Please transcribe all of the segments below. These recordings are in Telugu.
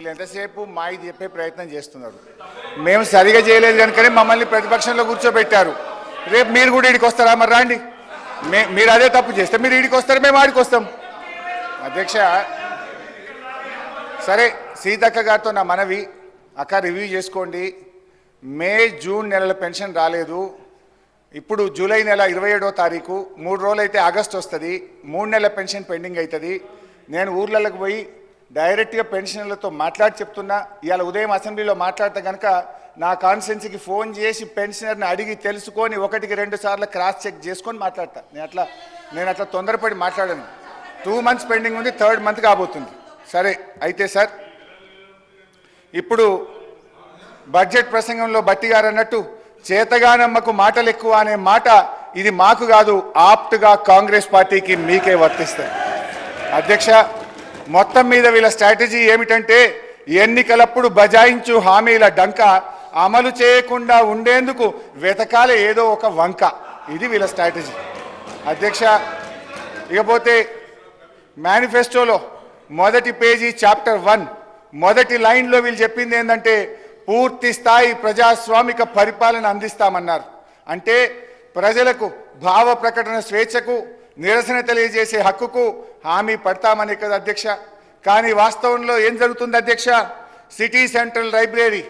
వీళ్ళు ఎంతసేపు మాయి చెప్పే ప్రయత్నం చేస్తున్నారు. మేము సరిగా చేయలేదు కనుకనే మమ్మల్ని ప్రతిపక్షంలో కూర్చోబెట్టారు. రేపు మీరు కూడా ఇడికి వస్తారా మరి రాండి. మే మీరు అదే తప్పు చేస్తే మీరు ఇడికి వస్తారు మేము ఆడికి వస్తాం. అధ్యక్ష సరే సీతక్క గారితో నా మనవి. అక్క రివ్యూ చేసుకోండి. మే జూన్ నెలల పెన్షన్ రాలేదు. ఇప్పుడు జూలై నెల ఇరవై ఏడో తారీఖు. మూడు రోజులు అయితే ఆగస్ట్ వస్తుంది. మూడు నెలల పెన్షన్ పెండింగ్ అవుతుంది నేను ఊర్లలోకి పోయి డైరెక్ట్గా పెన్షనర్లతో మాట్లాడి చెప్తున్నా ఇవాళ ఉదయం అసెంబ్లీలో మాట్లాడితే కనుక నా కాన్స్టెన్సీకి ఫోన్ చేసి పెన్షనర్ని అడిగి తెలుసుకొని ఒకటికి రెండు సార్లు క్రాస్ చెక్ చేసుకొని మాట్లాడతా. నేను అట్లా నేను అట్లా తొందరపడి మాట్లాడాను. టూ మంత్స్ పెండింగ్ ఉంది థర్డ్ మంత్ కాబోతుంది. సరే అయితే సార్ ఇప్పుడు బడ్జెట్ ప్రసంగంలో బట్టి గారు అన్నట్టు చేతగానమ్మకు మాటలు ఎక్కువ అనే మాట ఇది మాకు కాదు ఆప్ట్గా కాంగ్రెస్ పార్టీకి మీకే వర్తిస్తాయి. అధ్యక్ష మొత్తం మీద వీళ్ళ స్ట్రాటజీ ఏమిటంటే ఎన్నికలప్పుడు బజాయించు హామీల డంక అమలు చేయకుండా ఉండేందుకు వెతకాల ఏదో ఒక వంక. ఇది వీళ్ళ స్ట్రాటజీ. అధ్యక్ష ఇకపోతే మేనిఫెస్టోలో మొదటి పేజీ చాప్టర్ వన్ మొదటి లైన్లో వీళ్ళు చెప్పింది ఏంటంటే పూర్తి స్థాయి ప్రజాస్వామిక పరిపాలన అందిస్తామన్నారు. అంటే ప్రజలకు భావ ప్రకటన స్వేచ్ఛకు నిరసన తెలియజేసే హక్కుకు హామీ పడతామని కదా అధ్యక్ష. కానీ వాస్తవంలో ఏం జరుగుతుంది అధ్యక్ష? City central library.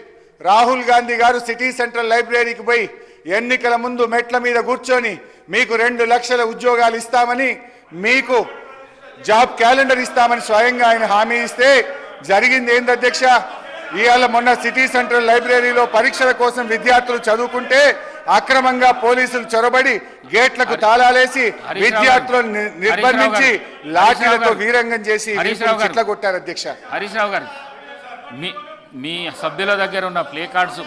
Rahul Gandhi గారు సిటీ సెంట్రల్ లైబ్రరీకి పోయి ఎన్నికల ముందు మెట్ల మీద కూర్చొని మీకు రెండు లక్షల ఉద్యోగాలు ఇస్తామని మీకు జాబ్ క్యాలెండర్ ఇస్తామని స్వయంగా ఆయన హామీ ఇస్తే జరిగింది ఏంది అధ్యక్ష? ఇవాళ మొన్న సిటీ సెంట్రల్ లైబ్రరీలో పరీక్షల కోసం విద్యార్థులు చదువుకుంటే అక్రమంగా పోలీసులు చొరబడి గేట్లకు తాళాలేసి విద్యార్థులను. నిర్బంధించి. లాఠీలతో వీరంగం చేసి. చిట్ల కొట్టారు అధ్యక్ష హరీష్ రావు గారు మీ మీ సభ్యుల దగ్గర ఉన్న ప్లే కార్డ్స్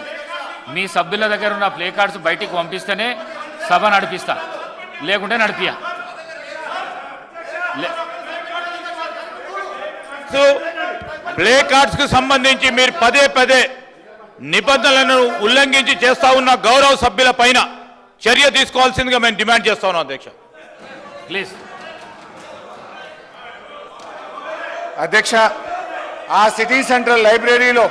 మీ సభ్యుల దగ్గర ఉన్న ప్లే కార్డ్స్ బయటికి పంపిస్తేనే సభ నడిపిస్తా లేకుంటే నడిపియా ప్లే కార్డ్స్కు సంబంధించి మీరు పదే పదే నిబంధనలను ఉల్లంఘించి చేస్తా ఉన్న గౌరవ సభ్యుల పైన చర్య తీసుకోవాల్సిందిగా మేము డిమాండ్ చేస్తా ఉన్నాం అధ్యక్ష. ప్లీజ్. అధ్యక్ష ఆ సిటీ సెంట్రల్ లైబ్రరీలో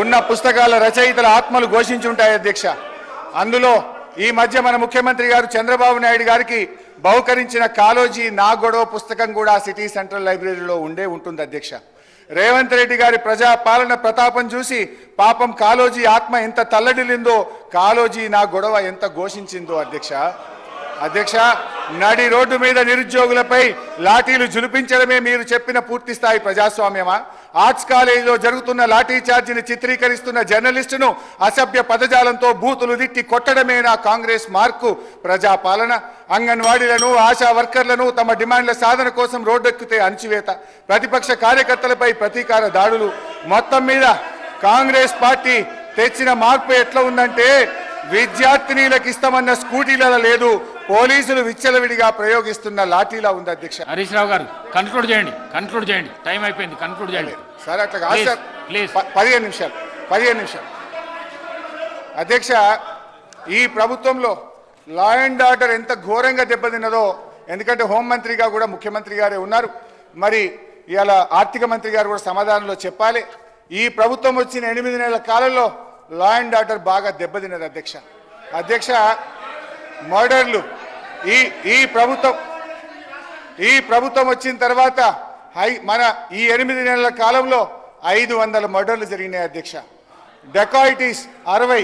ఉన్న పుస్తకాల రచయితల ఆత్మలు ఘోషించుంటాయి అధ్యక్ష. అందులో ఈ మధ్య మన ముఖ్యమంత్రి గారు చంద్రబాబు నాయుడు గారికి బహుకరించిన కాలోజీ నా గొడవ పుస్తకం కూడా సిటీ సెంట్రల్ లైబ్రరీలో ఉండే ఉంటుంది అధ్యక్ష. రేవంత్ రెడ్డి గారి ప్రజా పాలన ప్రతాపం చూసి పాపం కాలోజీ ఆత్మ ఎంత తల్లడిల్లిందో కాలోజీ నా గొడవ ఎంత ఘోషించిందో అధ్యక్ష. అధ్యక్ష నడి రోడ్డు మీద నిరుద్యోగులపై లాఠీలు జులిపించడమే మీరు చెప్పిన పూర్తి స్థాయి ప్రజాస్వామ్యమా? ఆర్ట్స్ కాలేజీలో జరుగుతున్న లాఠీ చార్జిని చిత్రీకరిస్తున్న జర్నలిస్టును అసభ్య పదజాలంతో బూతులు తిట్టి కొట్టడమే నా కాంగ్రెస్ మార్కు. ప్రజాపాలన అంగన్వాడీలను ఆశా వర్కర్లను తమ డిమాండ్ల సాధన కోసం రోడ్డెక్కితే అణచివేత. ప్రతిపక్ష కార్యకర్తలపై ప్రతీకార దాడులు. మొత్తం మీద కాంగ్రెస్ పార్టీ తెచ్చిన మార్పు ఎట్లా ఉందంటే విద్యార్థినీలకు ఇస్తామన్న స్కూటీలలో లేదు. పోలీసులు విచ్చలవిడిగా ప్రయోగిస్తున్న లాఠీలా ఉంది అధ్యక్ష. హరీష్ రావు గారు కన్క్లూడ్ చేయండి కన్క్లూడ్ చేయండి. టైం అయిపోయింది కన్క్లూడ్ చేయండి. సార్ అట్లా కాదు సార్. పదిహేను నిమిషాలు పదిహేను నిమిషాలు. అధ్యక్ష ఈ ప్రభుత్వంలో లా అండ్ ఆర్డర్ ఎంత ఘోరంగా దెబ్బతిన్నదో ఎందుకంటే హోంమంత్రిగా కూడా ముఖ్యమంత్రి గారే ఉన్నారు. మరి ఇవాళ ఆర్థిక మంత్రి గారు కూడా సమాధానంలో చెప్పాలి. ఈ ప్రభుత్వం వచ్చిన ఎనిమిది నెలల కాలంలో లా అండ్ ఆర్డర్ బాగా దెబ్బతిన్నది అధ్యక్ష. అధ్యక్ష మర్డర్లు ఈ ఈ ప్రభుత్వం ఈ ప్రభుత్వం వచ్చిన తర్వాత హై మన ఈ ఎనిమిది నెలల కాలంలో ఐదు వందల మర్డర్లు జరిగినాయి అధ్యక్ష. డెకాయిటీస్ అరవై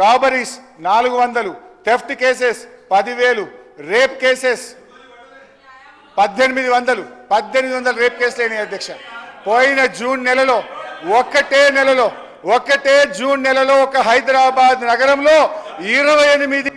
రాబరీస్ నాలుగు వందలు థెఫ్ట్ కేసెస్ పదివేలు రేప్ కేసెస్ పద్దెనిమిది వందలు పద్దెనిమిది వందల రేప్ కేసులు అయినాయి అధ్యక్ష. పోయిన జూన్ నెలలో ఒక్కటే నెలలో ఒక్కటే జూన్ నెలలో ఒక హైదరాబాద్ నగరంలో ఇరవై ఎనిమిది